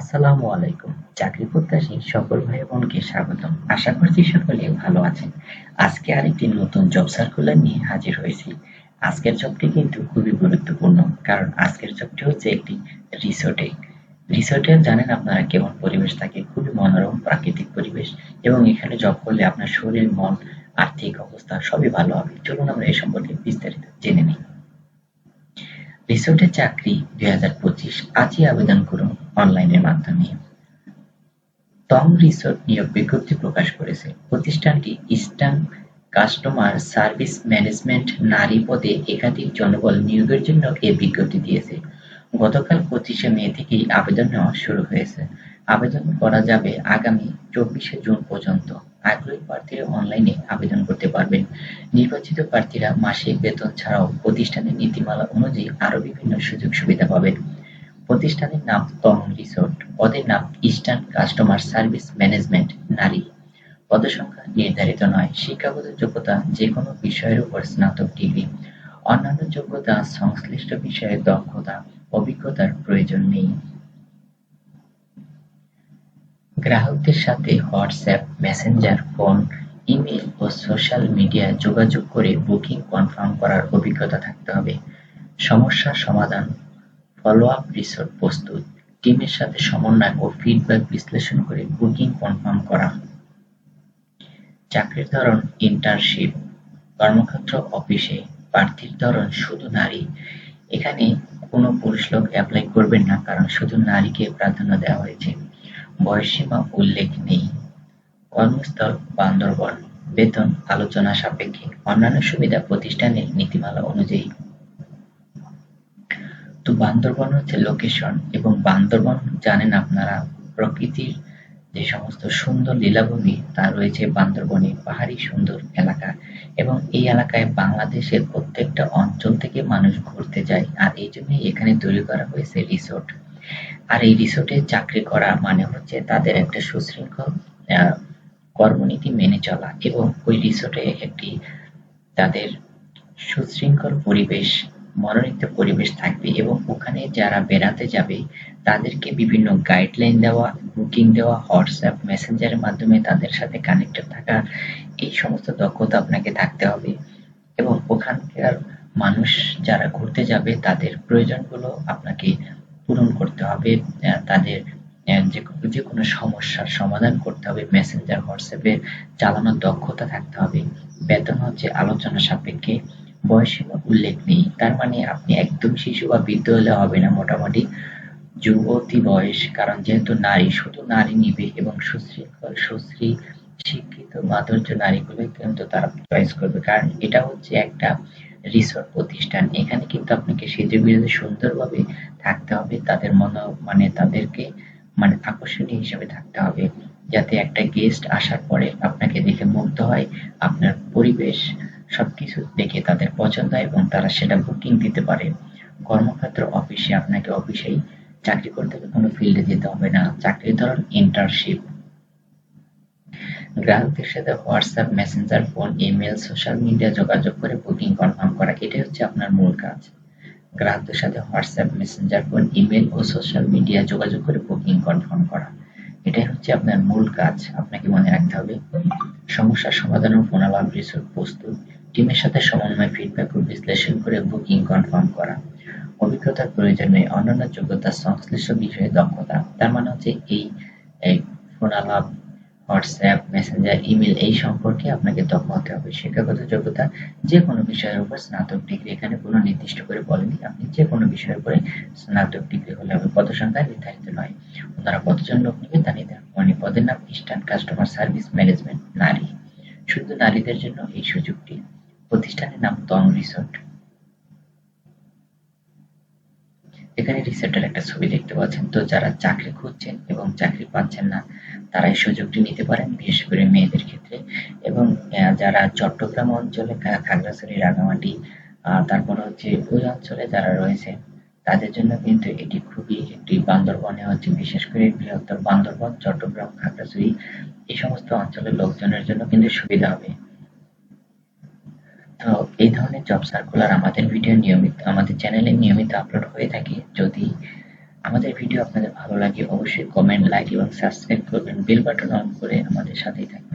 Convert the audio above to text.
আসসালামু আলাইকুম। চাকরি প্রত্যাশী সকল ভাই বোনকে স্বাগতম। আশা করছি সকলে ভালো আছেন। আজকে আরেকটি নতুন জব সার্কুলার নিয়ে হাজির হয়েছি। আজকের জবটি কিন্তু খুবই গুরুত্বপূর্ণ, কারণ আজকের জবটি হচ্ছে একটি রিসোর্টে। রিসোর্টে জানেন আপনারা কেমন পরিবেশ থাকে, খুবই মনোরম প্রাকৃতিক পরিবেশ, এবং এখানে জব করলে আপনার শরীর, মন, আর্থিক অবস্থা সবই ভালো হবে। চলুন আমরা এই সম্পর্কে বিস্তারিত জেনে নিই। রিসোর্টের চাকরি দুই হাজার পঁচিশ, আজই আবেদন করুন। অনলাইনের মাধ্যমে। টং রিসোর্ট নিয়োগ বিজ্ঞপ্তি প্রকাশ করেছে। প্রতিষ্ঠানটি ইস্টার্ন কাস্টমার সার্ভিস ম্যানেজমেন্ট নারী পদে একাধিক জনবল নিয়োগের জন্য এ বিজ্ঞপ্তি দিয়েছে। গতকাল পঁচিশে মে থেকেই আবেদন নেওয়া শুরু হয়েছে। আবেদন করা যাবে আগামী চব্বিশে জুন পর্যন্ত। আগ্রহী প্রার্থীরা অনলাইনে আবেদন করতে পারবেন। নির্বাচিত প্রার্থীরা মাসিক বেতন ছাড়াও প্রতিষ্ঠানের নীতিমালা অনুযায়ী আরও বিভিন্ন সুযোগ সুবিধা পাবেন। প্রতিষ্ঠানের নাম টং রিসোর্ট, পদের নাম ইস্টার্ন কাস্টমার সার্ভিস ম্যানেজমেন্ট নারী। পদসংখ্যা নির্ধারিত নয়। শিক্ষাগত যোগ্যতা যে কোনো বিষয়ের উপর স্নাতক ডিগ্রি। অন্যান্য যোগ্যতা সংশ্লিষ্ট বিষয়ে দক্ষতা, অভিজ্ঞতার প্রয়োজন নেই। গ্রাহকদের সাথে হোয়াটসঅ্যাপ, মেসেঞ্জার, ফোন, ইমেল ও সোশ্যাল মিডিয়ায় যোগাযোগ করে বুকিং কনফার্ম করার অভিজ্ঞতা থাকতে হবে। সমস্যার সমাধান ফলো আপ রিসোর্ট প্রস্তুত। টিমের সাথে সমন্বয় ও ফিডব্যাক বিশ্লেষণ করে বুকিং কনফার্ম করা। চাকরির ধরন ইন্টার্নশিপ কর্মক্ষেত্র অফিসে প্রার্থীর ধরন শুধু নারী। এখানে কোনো পুরুষ লোক অ্যাপ্লাই করবেন না, কারণ শুধু নারীকে প্রাধান্য দেওয়া হয়েছে। বয়সসীমা উল্লেখ নেই। কর্মস্থল বান্দরবন। বেতন আলোচনা সাপেক্ষে। অন্যান্য সুবিধা প্রতিষ্ঠানের নীতিমালা অনুযায়ী। তো বান্দরবন হচ্ছে লোকেশন এবং বান্দরবন জানেন আপনারা প্রকৃতির যে সমস্ত সুন্দর লীলাভূমি, তা রয়েছে বান্দরবনে পাহাড়ি সুন্দর এলাকা এবং এই এলাকায় বাংলাদেশের প্রত্যেকটা অঞ্চল থেকে মানুষ ঘুরতে যায়। আর এই জন্যই এখানে তৈরি করা হয়েছে রিসোর্ট আর এই রিসোর্টে চাকরি করা মানে হচ্ছে তাদের একটা সুশৃঙ্খল কর্মনীতি মেনে চলা এবং ওই রিসোর্টে একটি তাদের সুশৃঙ্খল পরিবেশ মনোনীত পরিবেশ থাকবে এবং ওখানে যারা বেড়াতে যাবে, তাদেরকে বিভিন্ন গাইডলাইন দেওয়া বুকিং দেওয়া হোয়াটসঅ্যাপ মেসেঞ্জারের মাধ্যমে তাদের সাথে কানেক্টেড থাকা, এই সমস্ত দক্ষতা আপনাকে থাকতে হবে। এবং ওখানকার মানুষ যারা ঘুরতে যাবে, তাদের প্রয়োজনগুলো আপনাকে পূরণ করতে হবে। তাদের যে কোনো সমস্যার সমাধান করতে হবে। মেসেঞ্জার হোয়াটসঅ্যাপে চালানোর দক্ষতা থাকতে হবে। বেতন হচ্ছে আলোচনা সাপেক্ষে বয়সীমা উল্লেখ নেই। তার মানে আপনি একদম শিশু বা বৃদ্ধ হলে হবে না মোটামুটি। যুবতী বয়স, কারণ যেহেতু নারী, শুধু নারী নিবে এবং সুশৃঙ্খল, সুশ্রী, শিক্ষিত, মাধুর্য নারীগুলো কিন্তু তারা চয়েস করবে। কারণ এটা হচ্ছে একটা রিসোর্ট প্রতিষ্ঠান। এখানে কিন্তু আপনাকে সেজে বিরোধী সুন্দরভাবে থাকতে হবে। তাদের মন মানে তাদেরকে মানে আকর্ষণীয় হিসেবে থাকতে হবে। যাতে একটা গেস্ট আসার পরে আপনাকে দেখে মুগ্ধ হয়, আপনার পরিবেশ সবকিছু দেখে তাদের পছন্দ এবং তারা সেটা বুকিং দিতে পারে। কর্মক্ষেত্র অফিসে আপনাকে অফিসেই চাকরি করতে হবে, কোনো ফিল্ডে যেতে হবে না। চাকরির ধরন ইন্টার্নশিপ গ্রাহকদের সাথে WhatsApp Messenger phone email social media যোগাযোগ করে বুকিং কনফার্ম করা, এটাই হচ্ছে আপনার মূল কাজ। গ্রাহকদের সাথে হোয়াটসঅ্যাপ মেসেঞ্জার ফোন ইমেল ও সোশ্যাল মিডিয়া যোগাযোগ করে বুকিং কনফার্ম করা, এটাই হচ্ছে আপনার মূল কাজ। আপনাকে মনে রাখতে হবে, সমস্যার সমাধান ও ফোনালাপ রিসোর্ট প্রস্তুত। টিমের সাথে সমন্বয় ফিডব্যাক ও বিশ্লেষণ করে বুকিং কনফার্ম করা। অভিজ্ঞতার প্রয়োজন অন্যান্য যোগ্যতা, সংশ্লিষ্ট বিষয়ে দক্ষতা, তার মানে হচ্ছে এই ফোনালাপ, হোয়াটসঅ্যাপ, মেসেঞ্জার, ইমেল, এই সম্পর্কে আপনাকে দক্ষ হতে হবে। শিক্ষাগত যোগ্যতা যে কোনো বিষয়ের উপর স্নাতক ডিগ্রি, এখানে কোনো নির্দিষ্ট করে বলেনি আপনি যে কোনো বিষয়ের উপরে স্নাতক ডিগ্রি হলে হবে। পদ সংখ্যা নির্ধারিত নয়। ওনারা কতজন লোক নেবে তা নির্ধারণ পদের নাম ইস্টার্ন কাস্টমার সার্ভিস ম্যানেজমেন্ট নারী। শুধু নারীদের জন্য এই সুযোগটি। প্রতিষ্ঠানের নাম তং রিসোর্ট। এখানে রিসোর্টের একটা ছবি দেখতে পাচ্ছেন। তো যারা চাকরি খুঁজছেন এবং চাকরি পাচ্ছেন না, তারা এই সুযোগটি নিতে পারেন, বিশেষ করে মেয়েদের ক্ষেত্রে। এবং যারা চট্টগ্রাম অঞ্চলে খাগড়াছড়ি রাঙামাটি তারপর হচ্ছে ওই অঞ্চলে যারা রয়েছে তাদের জন্য কিন্তু এটি খুবই একটি বান্দরবনে হচ্ছে, বিশেষ করে বৃহত্তর বান্দরবন, চট্টগ্রাম, খাগড়াছড়ি, এই সমস্ত অঞ্চলের লোকজনের জন্য কিন্তু সুবিধা হবে। এই ধরনের জব সার্কুলার আমাদের ভিডিও নিয়মিত, আমাদের চ্যানেলে নিয়মিত আপলোড হয়ে থাকে। যদি আমাদের ভিডিও আপনাদের ভালো লাগে, অবশ্যই কমেন্ট লাইক এবং সাবস্ক্রাইব করবেন। বেল বাটন অন করে আমাদের সাথেই থাকবেন।